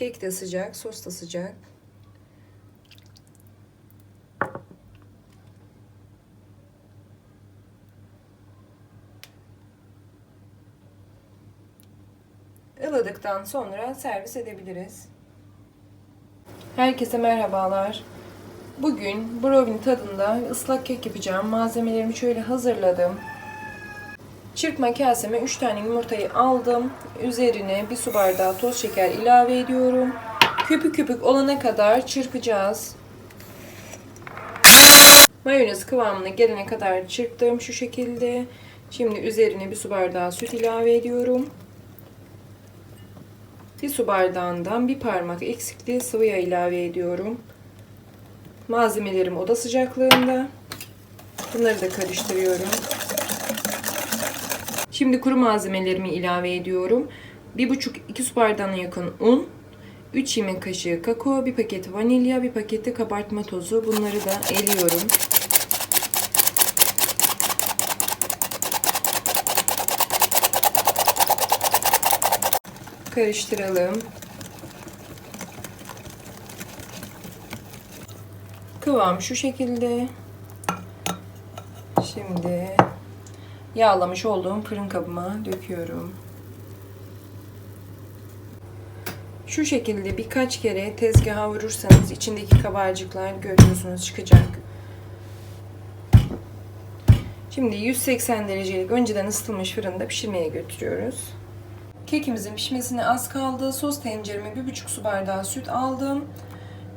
Kek de sıcak, sos da sıcak. Ilıdıktan sonra servis edebiliriz. Herkese merhabalar. Bugün brownie tadında ıslak kek yapacağım. Malzemelerimi şöyle hazırladım. Çırpma kaseme 3 tane yumurtayı aldım. Üzerine bir su bardağı toz şeker ilave ediyorum. Köpük köpük olana kadar çırpacağız. Mayonez kıvamına gelene kadar çırptım şu şekilde. Şimdi üzerine bir su bardağı süt ilave ediyorum. Bir su bardağından bir parmak eksikliği sıvı yağ ilave ediyorum. Malzemelerim oda sıcaklığında. Bunları da karıştırıyorum. Şimdi kuru malzemelerimi ilave ediyorum. 1,5-2 su bardağına yakın un, 3 yemek kaşığı kakao, 1 paket vanilya, 1 paket de kabartma tozu. Bunları da eliyorum. Karıştıralım. Kıvam şu şekilde. Şimdi yağlamış olduğum fırın kabıma döküyorum. Şu şekilde birkaç kere tezgaha vurursanız içindeki kabarcıklar görüyorsunuz çıkacak. Şimdi 180 derecelik önceden ısıtılmış fırında pişirmeye götürüyoruz. Kekimizin pişmesine az kaldı. Sos tencereme 1,5 su bardağı süt aldım.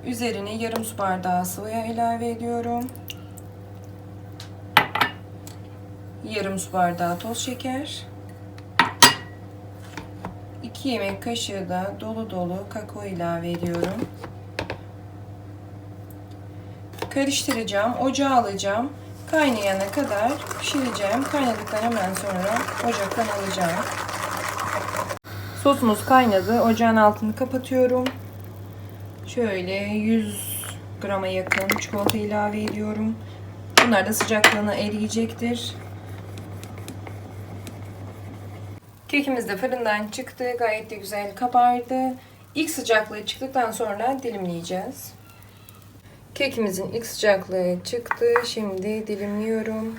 Üzerine yarım su bardağı sıvı yağ ilave ediyorum. Yarım su bardağı toz şeker. 2 yemek kaşığı da dolu dolu kakao ilave ediyorum. Karıştıracağım. Ocağa alacağım. Kaynayana kadar pişireceğim. Kaynadıktan hemen sonra ocaktan alacağım. Sosumuz kaynadı. Ocağın altını kapatıyorum. Şöyle 100 grama yakın çikolata ilave ediyorum. Bunlar da sıcaklığına eriyecektir. Kekimiz de fırından çıktı. Gayet de güzel kabardı. İlk sıcaklığı çıktıktan sonra dilimleyeceğiz. Kekimizin ilk sıcaklığı çıktı. Şimdi dilimliyorum.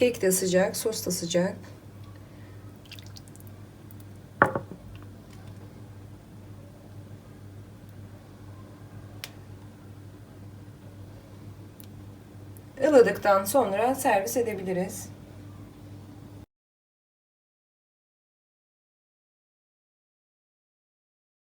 Kek de sıcak, sos da sıcak. Ilıdıktan sonra servis edebiliriz.